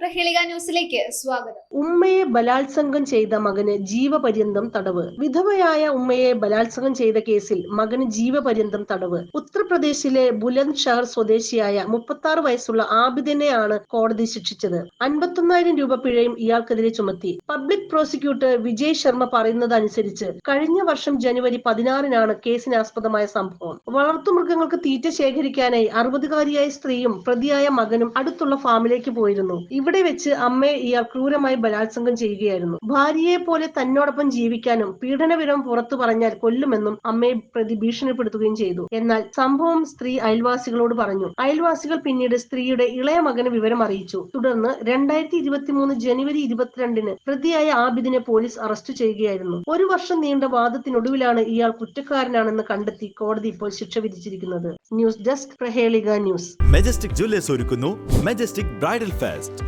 പ്രഹേളിക ന്യൂസിലേക്ക് സ്വാഗതം. ഉമ്മയെ ബലാത്സംഗം ചെയ്ത മകന് ജീവപര്യന്തം തടവ്. വിധവയായ ഉമ്മയെ ബലാത്സംഗം ചെയ്ത കേസിൽ മകന് ജീവപര്യന്തം തടവ്. ഉത്തർപ്രദേശിലെ ബുലന്ദ് ഷഹർ സ്വദേശിയായ മുപ്പത്തി ആറ് വയസ്സുള്ള ആബിദിനെയാണ് കോടതി ശിക്ഷിച്ചത്. അൻപത്തൊന്നായിരം രൂപ പിഴയും ഇയാൾക്കെതിരെ ചുമത്തി. പബ്ലിക് പ്രോസിക്യൂട്ടർ വിജയ് ശർമ്മ പറയുന്നതനുസരിച്ച് കഴിഞ്ഞ വർഷം ജനുവരി പതിനാറിനാണ് കേസിനാസ്പദമായ സംഭവം. വളർത്തുമൃഗങ്ങൾക്ക് തീറ്റ ശേഖരിക്കാനായി അറുപതുകാരിയായ സ്ത്രീയും പ്രതിയായ മകനും അടുത്തുള്ള ഫാമിലേക്ക് പോയിരുന്നു. ഇവിടെ വെച്ച് അമ്മയെ ഇയാൾ ക്രൂരമായി ബലാത്സംഗം ചെയ്യുകയായിരുന്നു. ഭാര്യയെ പോലെ തന്നോടൊപ്പം ജീവിക്കാനും പീഡനവിരം പുറത്തു പറഞ്ഞാൽ കൊല്ലുമെന്നും അമ്മയെ പ്രതി ഭീഷണിപ്പെടുത്തുകയും ചെയ്തു. എന്നാൽ സംഭവം സ്ത്രീ അയൽവാസികളോട് പറഞ്ഞു. അയൽവാസികൾ പിന്നീട് സ്ത്രീയുടെ ഇളയ മകന് വിവരം അറിയിച്ചു. തുടർന്ന് രണ്ടായിരത്തി ഇരുപത്തിമൂന്ന് ജനുവരി ഇരുപത്തിരണ്ടിന് പ്രതിയായ ആബിദിനെ പോലീസ് അറസ്റ്റ് ചെയ്യുകയായിരുന്നു. ഒരു വർഷം നീണ്ട വാദത്തിനൊടുവിലാണ് ഇയാൾ കുറ്റക്കാരനാണെന്ന് കണ്ടെത്തി കോടതി ഇപ്പോൾ ശിക്ഷ വിധിച്ചിരിക്കുന്നത്. News desk Prahelika news. Majestic Jewellers ഒരുക്കുന്നു. Majestic bridal fest